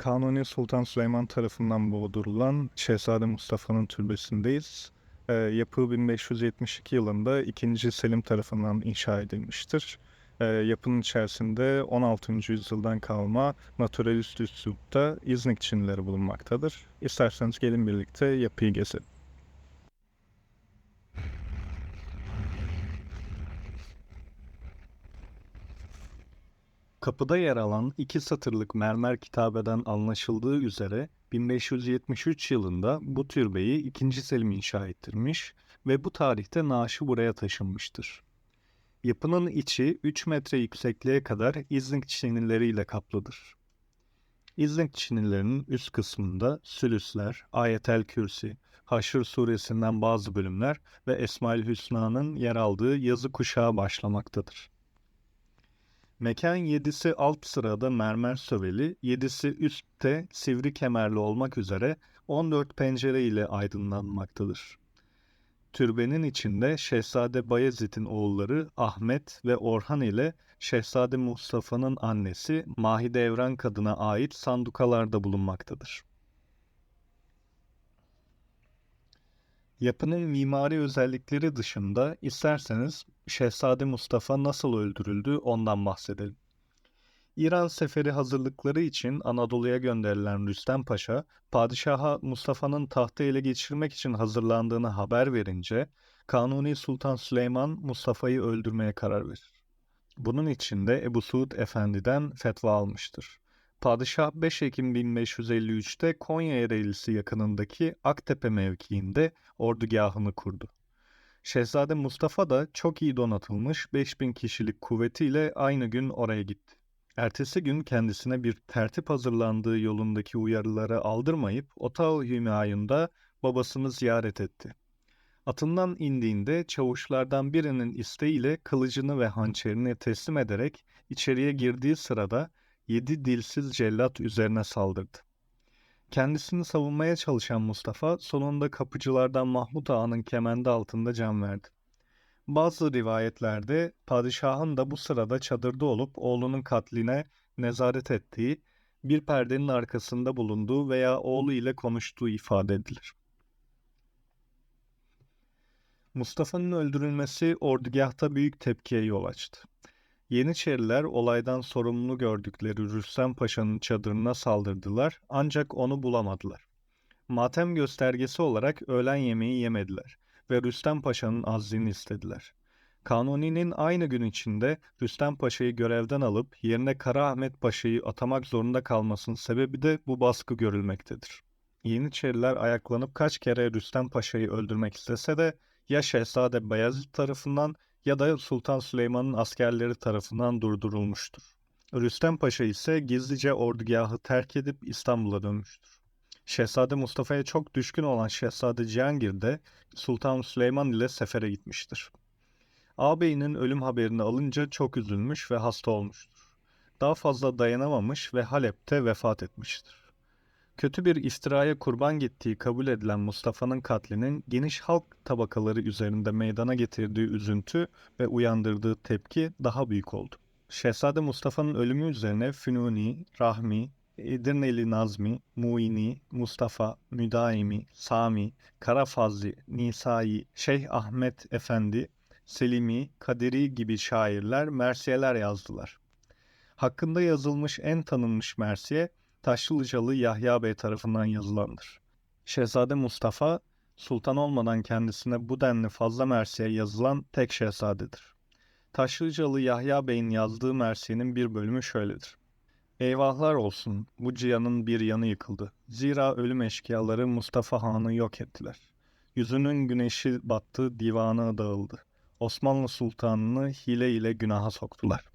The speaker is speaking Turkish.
Kanuni Sultan Süleyman tarafından boğdurulan Şehzade Mustafa'nın türbesindeyiz. Ee, yapı 1572 yılında 2. Selim tarafından inşa edilmiştir. Ee, yapının içerisinde 16. yüzyıldan kalma naturalist üslupta İznik çinileri bulunmaktadır. İsterseniz gelin birlikte yapıyı gezelim. Kapıda yer alan iki satırlık mermer kitabeden anlaşıldığı üzere 1573 yılında bu türbeyi 2. Selim inşa ettirmiş ve bu tarihte naaşı buraya taşınmıştır. Yapının içi 3 metre yüksekliğe kadar İznik çinileriyle kaplıdır. İznik çinilerinin üst kısmında sülüsler, ayetel kürsi, Haşr suresinden bazı bölümler ve Esmaül Hüsna'nın yer aldığı yazı kuşağı başlamaktadır. Mekan 7'si alt sırada mermer söveli, 7'si üstte sivri kemerli olmak üzere 14 pencere ile aydınlanmaktadır. Türbenin içinde Şehzade Bayezid'in oğulları Ahmet ve Orhan ile Şehzade Mustafa'nın annesi Mahide Evran kadına ait sandukalarda bulunmaktadır. Yapının mimari özellikleri dışında isterseniz Şehzade Mustafa nasıl öldürüldü ondan bahsedelim. İran seferi hazırlıkları için Anadolu'ya gönderilen Rüstem Paşa, padişaha Mustafa'nın tahtı ele geçirmek için hazırlandığını haber verince, Kanuni Sultan Süleyman Mustafa'yı öldürmeye karar verir. Bunun için de Ebu Suud Efendi'den fetva almıştır. Padişah 5 Ekim 1553'te Konya Ereğlisi yakınındaki Aktepe mevkiinde ordugahını kurdu. Şehzade Mustafa da çok iyi donatılmış 5000 kişilik kuvvetiyle aynı gün oraya gitti. Ertesi gün kendisine bir tertip hazırlandığı yolundaki uyarıları aldırmayıp Otağı Hümayun'da babasını ziyaret etti. Atından indiğinde çavuşlardan birinin isteğiyle kılıcını ve hançerini teslim ederek içeriye girdiği sırada yedi dilsiz cellat üzerine saldırdı. Kendisini savunmaya çalışan Mustafa sonunda kapıcılardan Mahmut Ağa'nın kemendi altında can verdi. Bazı rivayetlerde padişahın da bu sırada çadırda olup oğlunun katline nezaret ettiği, bir perdenin arkasında bulunduğu veya oğlu ile konuştuğu ifade edilir. Mustafa'nın öldürülmesi ordugahta büyük tepkiye yol açtı. Yeniçeriler olaydan sorumlu gördükleri Rüstem Paşa'nın çadırına saldırdılar ancak onu bulamadılar. Matem göstergesi olarak öğlen yemeği yemediler ve Rüstem Paşa'nın azlini istediler. Kanuni'nin aynı gün içinde Rüstem Paşa'yı görevden alıp yerine Kara Ahmet Paşa'yı atamak zorunda kalmasının sebebi de bu baskı görülmektedir. Yeniçeriler ayaklanıp kaç kere Rüstem Paşa'yı öldürmek istese de ya Şehzade Bayezid tarafından ya da Sultan Süleyman'ın askerleri tarafından durdurulmuştur. Rüstem Paşa ise gizlice ordugahı terk edip İstanbul'a dönmüştür. Şehzade Mustafa'ya çok düşkün olan Şehzade Cihangir de Sultan Süleyman ile sefere gitmiştir. Ağabeyinin ölüm haberini alınca çok üzülmüş ve hasta olmuştur. Daha fazla dayanamamış ve Halep'te vefat etmiştir. Kötü bir iftiraya kurban gittiği kabul edilen Mustafa'nın katlinin geniş halk tabakaları üzerinde meydana getirdiği üzüntü ve uyandırdığı tepki daha büyük oldu. Şehzade Mustafa'nın ölümü üzerine Fünuni, Rahmi, Edirneli Nazmi, Muini, Mustafa, Müdaimi, Sami, Karafazli, Nisai, Şeyh Ahmet Efendi, Selimi, Kaderi gibi şairler mersiyeler yazdılar. Hakkında yazılmış en tanınmış mersiye Taşlıcalı Yahya Bey tarafından yazılandır. Şehzade Mustafa, sultan olmadan kendisine bu denli fazla mersiye yazılan tek şehzadedir. Taşlıcalı Yahya Bey'in yazdığı mersiyenin bir bölümü şöyledir. Eyvahlar olsun, bu cihanın bir yanı yıkıldı. Zira ölüm eşkıyaları Mustafa Han'ı yok ettiler. Yüzünün güneşi battı, divanı dağıldı. Osmanlı Sultanını hile ile günaha soktular.